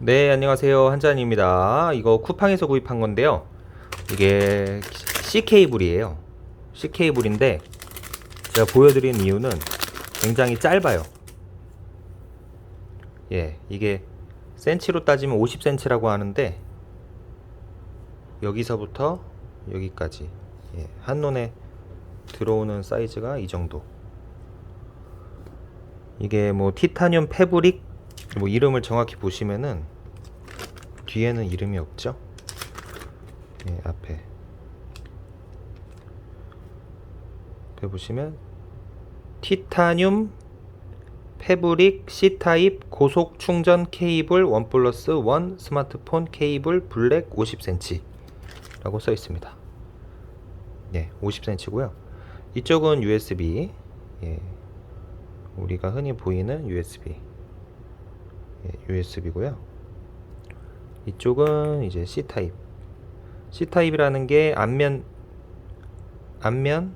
네, 안녕하세요. 한잔입니다. 이거 쿠팡에서 구입한 건데요. 이게 C 케이블이에요. C 케이블인데 제가 보여드린 이유는 굉장히 짧아요. 예, 이게 센치로 따지면 50cm라고 하는데 여기서부터 여기까지 예, 한눈에 들어오는 사이즈가 이 정도. 이게 뭐 티타늄 패브릭 뭐 이름을 정확히 보시면은 뒤에는 이름이 없죠? 예, 앞에 앞에 보시면 티타늄 패브릭 C타입 고속 충전 케이블 원 플러스 원 스마트폰 케이블 블랙 50cm 라고 써 있습니다. 예, 50cm고요. 이쪽은 USB. 예. 우리가 흔히 보이는 USB. 예, USB고요. 이쪽은 이제 C 타입. C 타입이라는 게 앞면 앞면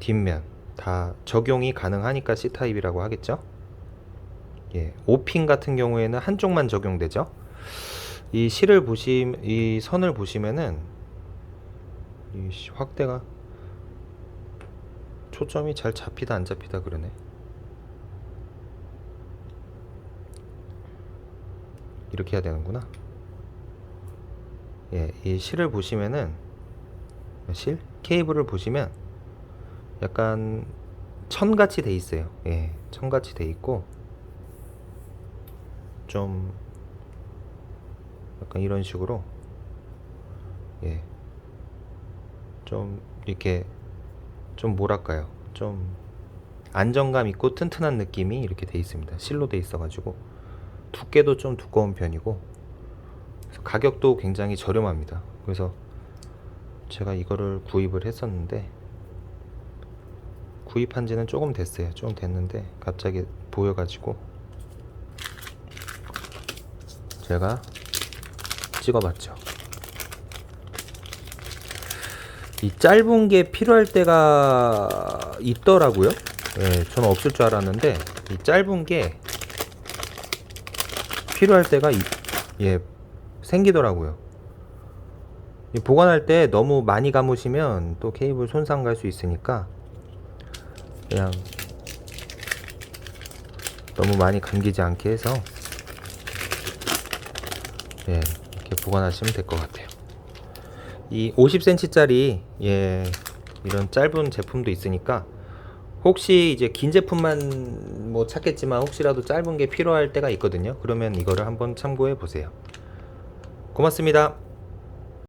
뒷면 다 적용이 가능하니까 C 타입이라고 하겠죠. 예, 5핀 같은 경우에는 한쪽만 적용되죠. 이 실을 보시 이 선을 보시면은 이 씨, 확대가 초점이 잘 잡히다 안 잡히다 그러네. 이렇게 해야 되는구나. 예, 이 실을 보시면은 실 케이블을 보시면 약간 천같이 돼 있어요. 예, 천같이 돼 있고 좀 약간 이런 식으로 예, 좀 이렇게 좀 뭐랄까요, 좀 안정감 있고 튼튼한 느낌이 이렇게 돼 있습니다. 실로 돼 있어가지고 두께도 좀 두꺼운 편이고 가격도 굉장히 저렴합니다. 그래서 제가 이거를 구입을 했었는데 구입한 지는 조금 됐어요. 좀 됐는데 갑자기 보여가지고 제가 찍어봤죠. 이 짧은 게 필요할 때가 있더라고요. 예, 저는 없을 줄 알았는데 이 짧은 게 필요할 때가 이- 예 생기더라고요. 이 보관할 때 너무 많이 감으시면 또 케이블 손상 갈 수 있으니까 그냥 너무 많이 감기지 않게 해서 예 이렇게 보관하시면 될 것 같아요. 이 50cm짜리 예 이런 짧은 제품도 있으니까 혹시 이제 긴 제품만 뭐 찾겠지만 혹시라도 짧은 게 필요할 때가 있거든요. 그러면 이거를 한번 참고해 보세요. 고맙습니다.